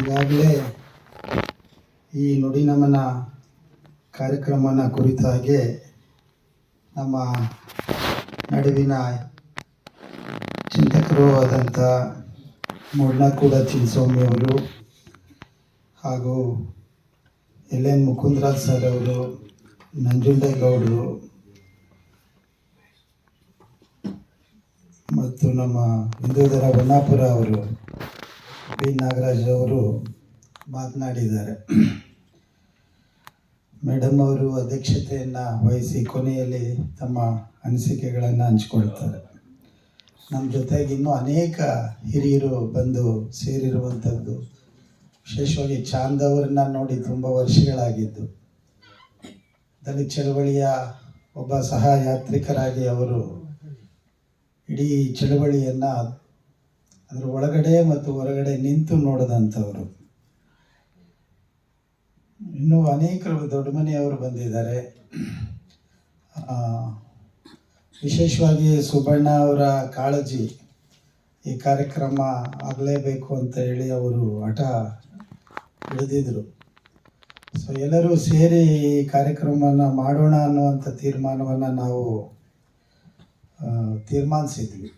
ಈಗಾಗಲೇ ಈ ನುಡಿ ನಮನ ಕಾರ್ಯಕ್ರಮನ ಕುರಿತಾಗೆ ನಮ್ಮ ನಡುವಿನ ಚಿಂತಕರು ಆದಂಥ ಮೂಡ್ನ ಕೂಡ ಅವರು ಹಾಗೂ ಎಲ್ ಎನ್ ಮುಕುಂದ್ರಾಜ್ ಸರ್ ಅವರು ನಂಜುಂಡೇಗೌಡರು ಮತ್ತು ನಮ್ಮ ಹಿಂದೂದರ ಬಣ್ಣಾಪುರ ಅವರು. ಬಿ. ನಾಗರಾಜ್ ಅವರು ಮಾತನಾಡಿದ್ದಾರೆ. ಮೇಡಮ್ ಅವರು ಅಧ್ಯಕ್ಷತೆಯನ್ನು ವಹಿಸಿ ಕೊನೆಯಲ್ಲಿ ತಮ್ಮ ಅನಿಸಿಕೆಗಳನ್ನು ಹಂಚಿಕೊಳ್ತಾರೆ. ನಮ್ಮ ಜೊತೆಗೆ ಇನ್ನೂ ಅನೇಕ ಹಿರಿಯರು ಬಂದು ಸೇರಿರುವಂಥದ್ದು ವಿಶೇಷವಾಗಿ ಚಾಂದ್ ಅವರನ್ನ ನೋಡಿ ತುಂಬ ವರ್ಷಗಳಾಗಿದ್ದು. ದಲಿತ ಚಳವಳಿಯ ಒಬ್ಬ ಸಹಯಾತ್ರಿಕರಾಗಿ ಅವರು ಇಡೀ ಚಳವಳಿಯನ್ನು ಅದರ ಒಳಗಡೆ ಮತ್ತು ಹೊರಗಡೆ ನಿಂತು ನೋಡಿದಂಥವರು. ಇನ್ನೂ ಅನೇಕರು ದೊಡ್ಡ ಮನೆಯವರು ಬಂದಿದ್ದಾರೆ. ವಿಶೇಷವಾಗಿ ಸುಬಣ್ಣ ಅವರ ಕಾಳಜಿ ಈ ಕಾರ್ಯಕ್ರಮ ಆಗಲೇಬೇಕು ಅಂತ ಹೇಳಿ ಅವರು ಹಠ ಹಿಡಿದಿದ್ರು. ಸೊ ಎಲ್ಲರೂ ಸೇರಿ ಈ ಕಾರ್ಯಕ್ರಮವನ್ನು ಮಾಡೋಣ ಅನ್ನುವಂಥ ತೀರ್ಮಾನವನ್ನು ನಾವು ತೀರ್ಮಾನಿಸಿದ್ವಿ.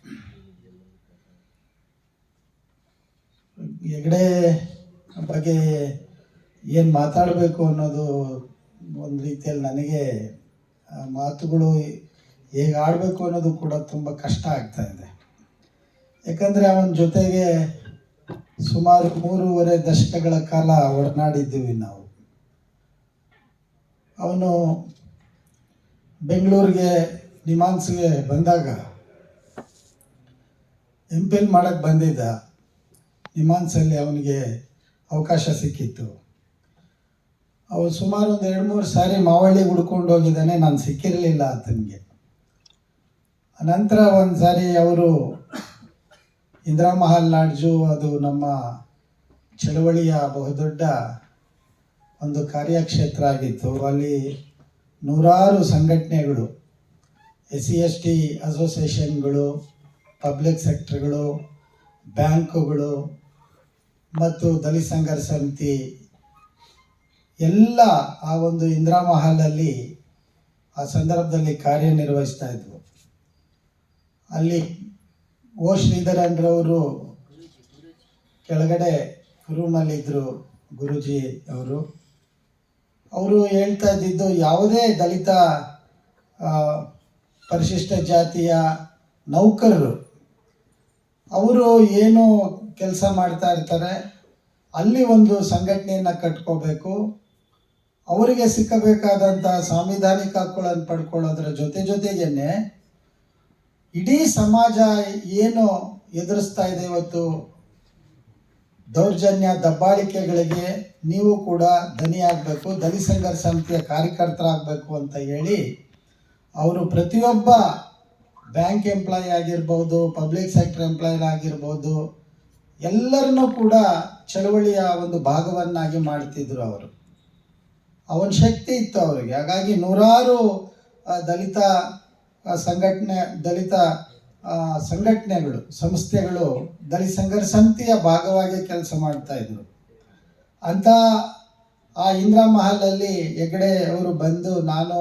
ಹೆಗಡೆ ಬಗ್ಗೆ ಏನು ಮಾತಾಡಬೇಕು ಅನ್ನೋದು ಒಂದು ರೀತಿಯಲ್ಲಿ ನನಗೆ ಮಾತುಗಳು ಹೇಗೆ ಆಡಬೇಕು ಅನ್ನೋದು ಕೂಡ ತುಂಬ ಕಷ್ಟ ಆಗ್ತಾ ಇದೆ. ಯಾಕಂದರೆ ಅವನ ಜೊತೆಗೆ ಸುಮಾರು ಮೂರುವರೆ ದಶಕಗಳ ಕಾಲ ಒಡನಾಡಿದ್ದೀವಿ ನಾವು. ಅವನು ಬೆಂಗಳೂರಿಗೆ, ನಿಮಾನ್ಸ್ಗೆ ಬಂದಾಗ ಎಂ ಪಿ ಎಲ್ ಮಾಡೋಕ್ಕೆ ಬಂದಿದ್ದ. ನಿಮಾನ್ಸಲ್ಲಿ ಅವನಿಗೆ ಅವಕಾಶ ಸಿಕ್ಕಿತ್ತು. ಅವನು ಸುಮಾರು ಒಂದು ಎರಡು ಮೂರು ಸಾರಿ ಮಾವಳ್ಳಿ ಹುಡ್ಕೊಂಡು ಹೋಗಿದ್ದಾನೆ, ನಾನು ಸಿಕ್ಕಿರಲಿಲ್ಲ ಆತನಿಗೆ. ನಂತರ ಒಂದು ಸಾರಿ ಅವರು ಇಂದಿರಾ ಮಹಲ್ ಲಾಡ್ಜು ಅದು ನಮ್ಮ ಚಳವಳಿಯ ಬಹುದೊಡ್ಡ ಒಂದು ಕಾರ್ಯಕ್ಷೇತ್ರ ಆಗಿತ್ತು. ಅಲ್ಲಿ ನೂರಾರು ಸಂಘಟನೆಗಳು, ಎಸ್ ಸಿ ಎಸ್ ಟಿ ಅಸೋಸಿಯೇಷನ್ಗಳು, ಪಬ್ಲಿಕ್ ಸೆಕ್ಟರ್ಗಳು, ಬ್ಯಾಂಕುಗಳು ಮತ್ತು ದಲಿತ ಸಂಘರ್ಷ ಸಮಿತಿ ಎಲ್ಲ ಆ ಒಂದು ಇಂದಿರಾ ಮಹಲಲ್ಲಿ ಆ ಸಂದರ್ಭದಲ್ಲಿ ಕಾರ್ಯನಿರ್ವಹಿಸ್ತಾ ಇದ್ವು. ಅಲ್ಲಿ ಓ ಶ್ರೀಧರನ್ರವರು ಕೆಳಗಡೆ ರೂಮಲ್ಲಿದ್ದರು ಗುರುಜಿ ಅವರು. ಅವರು ಹೇಳ್ತಾ ಇದ್ದಿದ್ದು ಯಾವುದೇ ದಲಿತ ಪರಿಶಿಷ್ಟ ಜಾತಿಯ ನೌಕರರು, ಅವರು ಏನು ಕೆಲಸ ಮಾಡ್ತಾ ಇರ್ತಾರೆ. ಅಲ್ಲಿ ಒಂದು ಸಂಘಟನೆಯನ್ನು ಕಟ್ಕೋಬೇಕು. ಅವರಿಗೆ ಸಿಕ್ಕಬೇಕಾದಂಥ ಸಾಂವಿಧಾನಿಕ ಹಕ್ಕುಗಳನ್ನು ಪಡ್ಕೊಳ್ಳೋದ್ರ ಜೊತೆ ಜೊತೆಗೇನೆ ಇಡೀ ಸಮಾಜ ಏನು ಎದುರಿಸ್ತಾ ಇದೆ ಇವತ್ತು? ದೌರ್ಜನ್ಯ ದಬ್ಬಾಳಿಕೆಗಳಿಗೆ ನೀವು ಕೂಡ ದನಿಯಾಗಬೇಕು ದನಿ ಸಂಘರ್ಷ ಸಮಿತಿಯ ಕಾರ್ಯಕರ್ತರಾಗಬೇಕು ಅಂತ ಹೇಳಿ ಅವರು ಪ್ರತಿಯೊಬ್ಬ ಬ್ಯಾಂಕ್ ಎಂಪ್ಲಾಯಿ ಆಗಿರ್ಬೋದು, ಪಬ್ಲಿಕ್ ಸೆಕ್ಟರ್ ಎಂಪ್ಲಾಯಿ ಆಗಿರ್ಬೋದು ಎಲ್ಲರನ್ನೂ ಕೂಡ ಚಳವಳಿಯ ಒಂದು ಭಾಗವನ್ನಾಗಿ ಮಾಡ್ತಿದ್ರು ಅವರು. ಅವನ ಶಕ್ತಿ ಇತ್ತು ಅವರಿಗೆ. ಹಾಗಾಗಿ ನೂರಾರು ದಲಿತ ಸಂಘಟನೆ, ದಲಿತ ಸಂಘಟನೆಗಳು, ಸಂಸ್ಥೆಗಳು ದಲಿತ ಸಂಘರ್ಷ ಸಮಿತಿಯ ಭಾಗವಾಗಿ ಕೆಲಸ ಮಾಡ್ತಾ ಇದ್ರು. ಅಂತ ಆ ಇಂದಿರಾ ಮಹಲಲ್ಲಿ ಹೆಗಡೆ ಅವರು ಬಂದು ನಾನು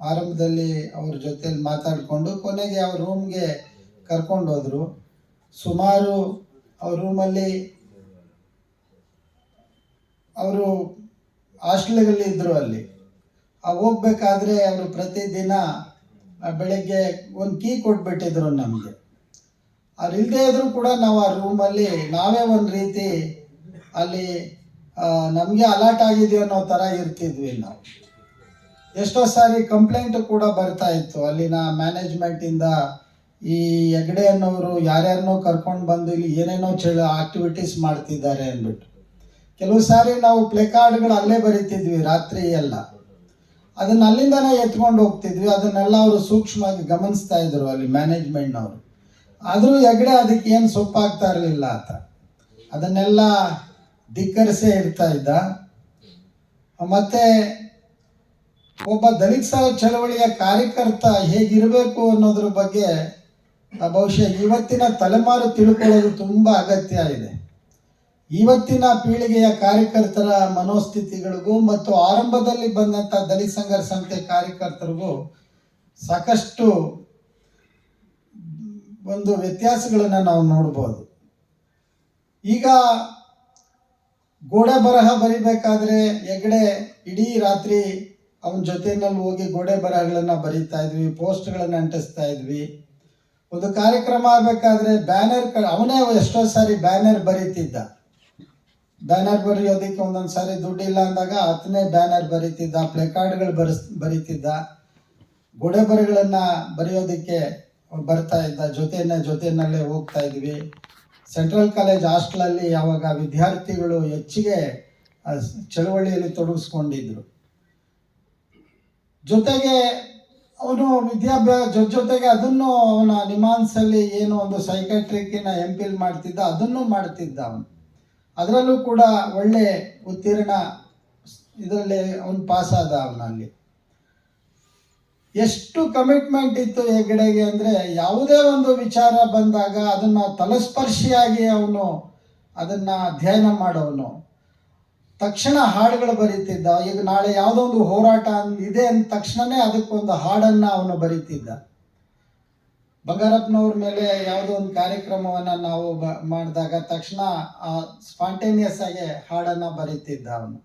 ಆರಂಭದಲ್ಲಿ ಅವ್ರ ಜೊತೆಯಲ್ಲಿ ಮಾತಾಡಿಕೊಂಡು ಕೊನೆಗೆ ಅವ್ರ ರೂಮ್ಗೆ ಕರ್ಕೊಂಡು ಹೋದರು. ಸುಮಾರು ಅವ್ರ ರೂಮಲ್ಲಿ ಅವರು ಹಾಸ್ಟೆಲ್ಗಳಲ್ಲಿ ಇದ್ದರು ಅಲ್ಲಿ. ಹೋಗ್ಬೇಕಾದ್ರೆ ಅವರು ಪ್ರತಿದಿನ ಬೆಳಗ್ಗೆ ಒಂದು ಕೀ ಕೊಟ್ಬಿಟ್ಟಿದ್ರು ನಮಗೆ. ಅವ್ರು ಇಲ್ಲದೆ ಇದ್ರೂ ಕೂಡ ನಾವು ಆ ರೂಮಲ್ಲಿ ನಾವೇ ಒಂದು ರೀತಿ ಅಲ್ಲಿ ನಮಗೆ ಅಲರ್ಟ್ ಆಗಿದೆಯೋ ಅನ್ನೋ ಥರ ಇರ್ತಿದ್ವಿ ನಾವು. ಎಷ್ಟೋ ಸಾರಿ ಕಂಪ್ಲೇಂಟ್ ಕೂಡ ಬರ್ತಾ ಇತ್ತು ಅಲ್ಲಿನ ಮ್ಯಾನೇಜ್ಮೆಂಟಿಂದ ಈ ಹೆಗಡೆ ಅನ್ನೋರು ಯಾರ್ಯಾರನ್ನೋ ಕರ್ಕೊಂಡು ಬಂದು ಇಲ್ಲಿ ಏನೇನೋ ಚಳ ಆಕ್ಟಿವಿಟೀಸ್ ಮಾಡ್ತಿದ್ದಾರೆ ಅಂದ್ಬಿಟ್ಟು. ಕೆಲವು ಸಾರಿ ನಾವು ಪ್ಲೇ ಕಾರ್ಡ್ಗಳು ಅಲ್ಲೇ ಬರಿತಿದ್ವಿ, ರಾತ್ರಿ ಎಲ್ಲ. ಅದನ್ನ ಅಲ್ಲಿಂದನೇ ಎತ್ಕೊಂಡು ಹೋಗ್ತಿದ್ವಿ, ಅದನ್ನೆಲ್ಲ ಅವರು ಸೂಕ್ಷ್ಮವಾಗಿ ಗಮನಿಸ್ತಾ ಇದ್ರು ಅಲ್ಲಿ ಮ್ಯಾನೇಜ್ಮೆಂಟ್ನವರು ಆದರೂ ಹೆಗಡೆ ಅದಕ್ಕೆ ಏನು ಸೊಪ್ಪಾಗ್ತಾ ಇರಲಿಲ್ಲ ಆತ. ಅದನ್ನೆಲ್ಲ ಧಿಕ್ಕರಿಸೇ ಇರ್ತಾ ಇದ್ದ. ಮತ್ತೆ ಒಬ್ಬ ದಲಿತ ಚಳವಳಿಯ ಕಾರ್ಯಕರ್ತ ಹೇಗಿರಬೇಕು ಅನ್ನೋದ್ರ ಬಗ್ಗೆ ಬಹುಶಃ ಇವತ್ತಿನ ತಲೆಮಾರು ತಿಳ್ಕೊಳ್ಳೋದು ತುಂಬ ಅಗತ್ಯ ಇದೆ. ಇವತ್ತಿನ ಪೀಳಿಗೆಯ ಕಾರ್ಯಕರ್ತರ ಮನೋಸ್ಥಿತಿಗಳಿಗೂ ಮತ್ತು ಆರಂಭದಲ್ಲಿ ಬಂದಂಥ ದಲಿತ ಸಂಘರ್ಷ ಸಂಸ್ಥೆ ಕಾರ್ಯಕರ್ತರಿಗೂ ಸಾಕಷ್ಟು ಒಂದು ವ್ಯತ್ಯಾಸಗಳನ್ನು ನಾವು ನೋಡ್ಬೋದು. ಈಗ ಗೋಡೆ ಬರಹ ಬರಿಬೇಕಾದ್ರೆ ಹೆಗ್ಡೆ ಇಡೀ ರಾತ್ರಿ ಅವನ ಜೊತೆಯಲ್ಲಿ ಹೋಗಿ ಗೋಡೆ ಬರಹಗಳನ್ನು ಬರೀತಾ ಇದ್ವಿ, ಪೋಸ್ಟ್ಗಳನ್ನು ಅಂಟಿಸ್ತಾ ಇದ್ವಿ. ಒಂದು ಕಾರ್ಯಕ್ರಮ ಆಗಬೇಕಾದ್ರೆ ಬ್ಯಾನರ್ ಅವನೇ ಎಷ್ಟೋ ಸಾರಿ ಬ್ಯಾನರ್ ಬರೀತಿದ್ದ. ಬ್ಯಾನರ್ ಬರೆಯೋದಕ್ಕೆ ಒಂದೊಂದು ಸಾರಿ ದುಡ್ಡಿಲ್ಲ ಅಂದಾಗ ಆತನೇ ಬ್ಯಾನರ್ ಬರೀತಿದ್ದ, ಪ್ಲೆಕಾರ್ಡ್ಗಳು ಬರೆಸ್, ಬರೀತಿದ್ದ ಗೋಡೆ ಬರಗಳನ್ನು ಬರೆಯೋದಕ್ಕೆ ಬರ್ತಾ ಇದ್ದ, ಜೊತೆಯನ್ನ ಜೊತೆಯಲ್ಲೇ ಹೋಗ್ತಾ ಇದ್ವಿ. ಸೆಂಟ್ರಲ್ ಕಾಲೇಜ್ ಹಾಸ್ಟೆಲಲ್ಲಿ ಯಾವಾಗ ವಿದ್ಯಾರ್ಥಿಗಳು ಹೆಚ್ಚಿಗೆ ಚಳವಳಿಯಲ್ಲಿ ತೊಡಗಿಸ್ಕೊಂಡಿದ್ರು. ಜೊತೆಗೆ ಅವನು ವಿದ್ಯಾಭ್ಯಾಸ, ಜೊತೆ ಜೊತೆಗೆ ಅದನ್ನು ಅವನ ನಿಮಾನ್ಸಲ್ಲಿ ಏನು ಒಂದು ಸೈಕಾಟ್ರಿಕ್ಕಿನ ಎಂ ಪಿಲ್ ಮಾಡ್ತಿದ್ದ, ಅದನ್ನು ಮಾಡ್ತಿದ್ದ ಅವನು. ಅದರಲ್ಲೂ ಕೂಡ ಒಳ್ಳೆ ಉತ್ತೀರ್ಣ ಇದರಲ್ಲಿ ಅವನು ಪಾಸ್ ಆದ ಅವನಲ್ಲಿ ಎಷ್ಟು ಕಮಿಟ್ಮೆಂಟ್ ಇತ್ತು ಹೆಗ್ಗಡೆಗೆ ಅಂದರೆ ಯಾವುದೇ ಒಂದು ವಿಚಾರ ಬಂದಾಗ ಅದನ್ನು ತಲಸ್ಪರ್ಶಿಯಾಗಿ ಅವನು ಅದನ್ನು ಅಧ್ಯಯನ ಮಾಡೋನು. ತಕ್ಷಣ ಹಾಡುಗಳು ಬರೀತಿದ್ದ. ಈಗ ನಾಳೆ ಯಾವುದೋ ಒಂದು ಹೋರಾಟ ಇದೆ ಅಂದ ತಕ್ಷಣನೇ ಅದಕ್ಕೊಂದು ಹಾಡನ್ನ ಅವನು ಬರೀತಿದ್ದ. ಬಂಗಾರಪ್ಪನವ್ರ ಮೇಲೆ ಯಾವುದೋ ಒಂದು ಕಾರ್ಯಕ್ರಮವನ್ನ ನಾವು ಬ ಮಾಡಿದಾಗ ತಕ್ಷಣ ಸ್ಪಾಂಟೇನಿಯಸ್ ಆಗಿ ಹಾಡನ್ನ ಬರೀತಿದ್ದ ಅವನು.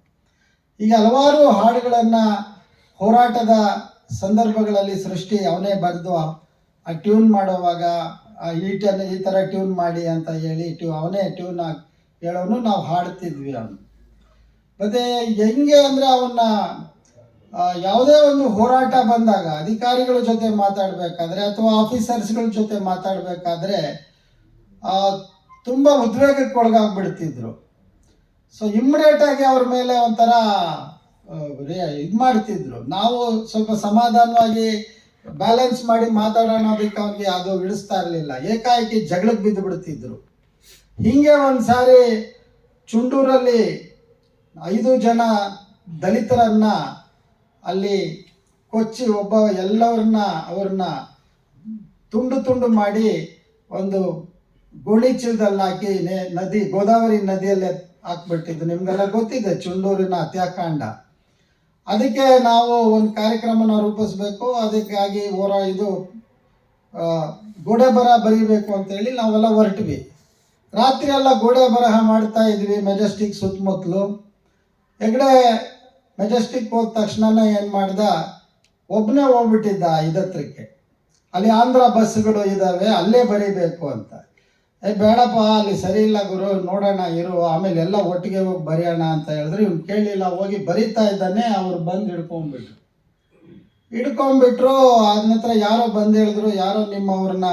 ಈಗ ಹಲವಾರು ಹಾಡುಗಳನ್ನು ಹೋರಾಟದ ಸಂದರ್ಭಗಳಲ್ಲಿ ಸೃಷ್ಟಿ ಅವನೇ ಬರೆದು ಆ ಟ್ಯೂನ್ ಮಾಡುವಾಗ ಆ ಈ ಟನ್ ಈ ಥರ ಟ್ಯೂನ್ ಮಾಡಿ ಅಂತ ಹೇಳಿ ಟ್ಯೂ ಅವನೇ ಟ್ಯೂನ್ ಹೇಳೋನು ನಾವು ಹಾಡ್ತಿದ್ವಿ ಅವನು. ಮತ್ತೆ ಹೆಂಗೆ ಅಂದರೆ ಅವನ್ನ ಯಾವುದೇ ಒಂದು ಹೋರಾಟ ಬಂದಾಗ, ಅಧಿಕಾರಿಗಳ ಜೊತೆ ಮಾತಾಡಬೇಕಾದ್ರೆ ಅಥವಾ ಆಫೀಸರ್ಸ್ಗಳ ಜೊತೆ ಮಾತಾಡಬೇಕಾದ್ರೆ ತುಂಬ ಉದ್ವೇಗಕ್ಕೆ ಒಳಗಾಗ್ಬಿಡ್ತಿದ್ರು. ಸೊ ಇಮ್ಮಿಡಿಯೇಟ್ ಆಗಿ ಅವ್ರ ಮೇಲೆ ಒಂಥರ ಇದು ಮಾಡ್ತಿದ್ರು. ನಾವು ಸ್ವಲ್ಪ ಸಮಾಧಾನವಾಗಿ ಬ್ಯಾಲೆನ್ಸ್ ಮಾಡಿ ಮಾತಾಡೋಣ ಅದಕ್ಕೆ ಅವ್ರಿಗೆ ಅದು ಇಳಿಸ್ತಾ ಇರಲಿಲ್ಲ. ಏಕಾಏಕಿ ಜಗಳಕ್ಕೆ ಬಿದ್ದು ಬಿಡ್ತಿದ್ರು ಹಿಂಗೆ ಒಂದು ಸಾರಿ ಚುಂಡೂರಲ್ಲಿ ಐದು ಜನ ದಲಿತರನ್ನ ಅಲ್ಲಿ ಕೊಚ್ಚಿ ಒಬ್ಬ ಎಲ್ಲವ್ರನ್ನ ಅವ್ರನ್ನ ತುಂಡು ತುಂಡು ಮಾಡಿ ಒಂದು ಗೋಣಿ ಚೀಲದಲ್ಲಿ ಹಾಕಿ ನದಿ, ಗೋದಾವರಿ ನದಿಯಲ್ಲೇ ಹಾಕ್ಬಿಟ್ಟಿದ್ದು. ನಿಮ್ಗೆಲ್ಲ ಗೊತ್ತಿದೆ, ಚುಂಡೂರಿನ ಹತ್ಯಾಕಾಂಡ. ಅದಕ್ಕೆ ನಾವು ಒಂದು ಕಾರ್ಯಕ್ರಮನ ರೂಪಿಸ್ಬೇಕು. ಅದಕ್ಕಾಗಿ ಹೋರ ಇದು ಗೋಡೆ ಬರಹ ಬರೀಬೇಕು ಅಂತೇಳಿ ನಾವೆಲ್ಲ ಹೊರಟ್ವಿ. ರಾತ್ರಿ ಎಲ್ಲ ಗೋಡೆ ಬರಹ ಮಾಡ್ತಾ ಇದ್ವಿ ಮೆಜೆಸ್ಟಿಕ್ ಸುತ್ತಮುತ್ತಲು. ಹೆಗ್ಡೆ ಮೆಜೆಸ್ಟಿಕ್ ಹೋದ ತಕ್ಷಣನೇ ಏನು ಮಾಡ್ದ? ಒಬ್ಬನೇ ಹೋಗ್ಬಿಟ್ಟಿದ್ದ ಐದತ್ರಕ್ಕೆ. ಅಲ್ಲಿ ಆಂಧ್ರ ಬಸ್ಗಳು ಇದ್ದಾವೆ ಅಲ್ಲೇ ಬರೀಬೇಕು ಅಂತ. ಏ, ಬೇಡಪ್ಪ, ಅಲ್ಲಿ ಸರಿ ಇಲ್ಲ ಗುರು, ನೋಡೋಣ, ಇರು, ಆಮೇಲೆ ಎಲ್ಲ ಒಟ್ಟಿಗೆ ಹೋಗಿ ಬರೆಯೋಣ ಅಂತ ಹೇಳಿದ್ರೆ. ಇವ್ನು ಕೇಳಿಲ್ಲ, ಹೋಗಿ ಬರೀತಾ ಇದ್ದಾನೆ, ಅವ್ರು ಬಂದು ಹಿಡ್ಕೊಂಡ್ಬಿಟ್ರು ಹಿಡ್ಕೊಂಡ್ಬಿಟ್ರು ಅದ ನಂತರ ಯಾರೋ ಬಂದು ಹೇಳಿದ್ರು, ಯಾರೋ ನಿಮ್ಮವ್ರನ್ನ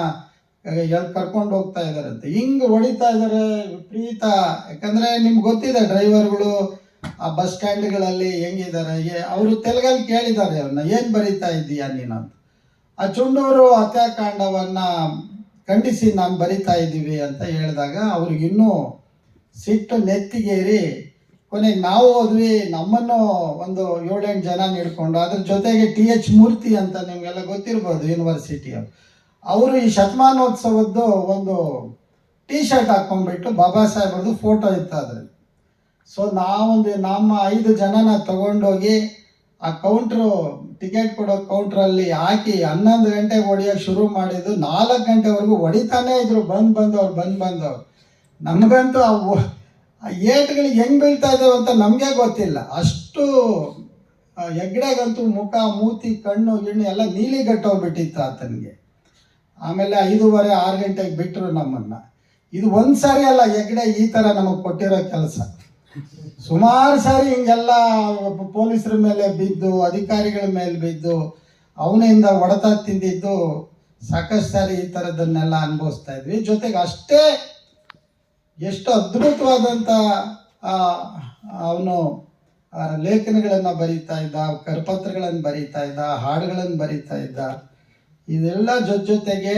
ಕರ್ಕೊಂಡು ಹೋಗ್ತಾ ಇದಾರಂತೆ ಹಿಂಗೆ ಹೊಡಿತಾ ಇದ್ದಾರೆ ವಿಪರೀತ. ಯಾಕಂದರೆ ನಿಮ್ಗೆ ಗೊತ್ತಿದೆ ಡ್ರೈವರ್ಗಳು ಆ ಬಸ್ ಸ್ಟ್ಯಾಂಡ್ಗಳಲ್ಲಿ ಹೆಂಗಿದ್ದಾರೆ? ಅವರು ತೆಲುಗಲ್ಲಿ ಕೇಳಿದ್ದಾರೆ ಅವ್ರನ್ನ, ಏನು ಬರೀತಾ ಇದ್ದೀಯಾ ನೀನು? ಅಂತ. ಆ ಚುಂಡೂರು ಹತ್ಯಾಕಾಂಡವನ್ನು ಖಂಡಿಸಿ ನಾನು ಬರಿತಾ ಇದ್ದೀವಿ ಅಂತ ಹೇಳಿದಾಗ ಅವ್ರಿಗಿನ್ನೂ ಸಿಟ್ಟು ನೆತ್ತಿಗೇರಿ, ಕೊನೆಗೆ ನಾವು ಹೋದ್ವಿ, ನಮ್ಮನ್ನು ಒಂದು ಏಳೆಂಟು ಜನ ನೀಡ್ಕೊಂಡು ಅದ್ರ ಜೊತೆಗೆ ಟಿ ಎಚ್ ಮೂರ್ತಿ ಅಂತ ನಿಮಗೆಲ್ಲ ಗೊತ್ತಿರ್ಬೋದು ಯೂನಿವರ್ಸಿಟಿ ಅವರು. ಈ ಶತಮಾನೋತ್ಸವದ್ದು ಒಂದು ಟೀ ಶರ್ಟ್ ಹಾಕೊಂಡ್ಬಿಟ್ಟು ಬಾಬಾ ಸಾಹೇಬ್ರದ್ದು ಫೋಟೋ ಇತ್ತು ಅದ್ರಲ್ಲಿ. ಸೊ ನಾವೊಂದು ನಮ್ಮ ಐದು ಜನನ ತಗೊಂಡೋಗಿ ಆ ಕೌಂಟ್ರು ಟಿಕೆಟ್ ಕೊಡೋ ಕೌಂಟ್ರಲ್ಲಿ ಹಾಕಿ ಹನ್ನೊಂದು ಗಂಟೆಗೆ ಹೊಡಿಯೋಕೆ ಶುರು ಮಾಡಿದ್ದು ನಾಲ್ಕು ಗಂಟೆವರೆಗೂ ಹೊಡಿತಾನೇ ಇದ್ರು. ಬಂದು ಬಂದವ್ರು ಬಂದು ಬಂದವ್ರು. ನಮಗಂತೂ ಒ- ಆ ಏಟ್ಗಳು ಹೆಂಗ್ ಬೀಳ್ತಾ ಇದ್ದಾವೆ ಅಂತ ನಮಗೆ ಗೊತ್ತಿಲ್ಲ. ಅಷ್ಟು ಹೆಗ್ಡೆಗಂತೂ ಮುಖ, ಮೂತಿ, ಕಣ್ಣು, ಗಿಣ್ಣು ಎಲ್ಲ ನೀಲಿಗಟ್ಟೋಗ್ಬಿಟ್ಟಿತ್ತು ಆತನಿಗೆ. ಆಮೇಲೆ ಐದೂವರೆ, ಆರು ಗಂಟೆಗೆ ಬಿಟ್ಟರು ನಮ್ಮನ್ನ. ಇದು ಒಂದು ಸಾರಿ ಅಲ್ಲ, ಹೆಗ್ಡೆ ಈ ಥರ ನಮಗೆ ಕೊಟ್ಟಿರೋ ಕೆಲಸ. ಸುಮಾರು ಸಾರಿ ಹಿಂಗೆಲ್ಲ ಪೊಲೀಸರ ಮೇಲೆ ಬಿದ್ದು, ಅಧಿಕಾರಿಗಳ ಮೇಲೆ ಬಿದ್ದು, ಅವನಿಂದ ಹೊಡೆತ ತಿಂದಿದ್ದು ಸಾಕಷ್ಟು ಸಾರಿ ಈ ಥರದನ್ನೆಲ್ಲ ಅನುಭವಿಸ್ತಾ ಇದ್ವಿ. ಜೊತೆಗೆ ಅಷ್ಟೇ ಎಷ್ಟು ಅದ್ಭುತವಾದಂಥ ಅವನು ಲೇಖನಗಳನ್ನು ಬರೀತಾ ಇದ್ದ, ಕರಪತ್ರಗಳನ್ನು ಬರೀತಾ ಇದ್ದ, ಹಾಡುಗಳನ್ನು ಬರೀತಾ ಇದ್ದ, ಇದೆಲ್ಲ ಜೊತೆ ಜೊತೆಗೆ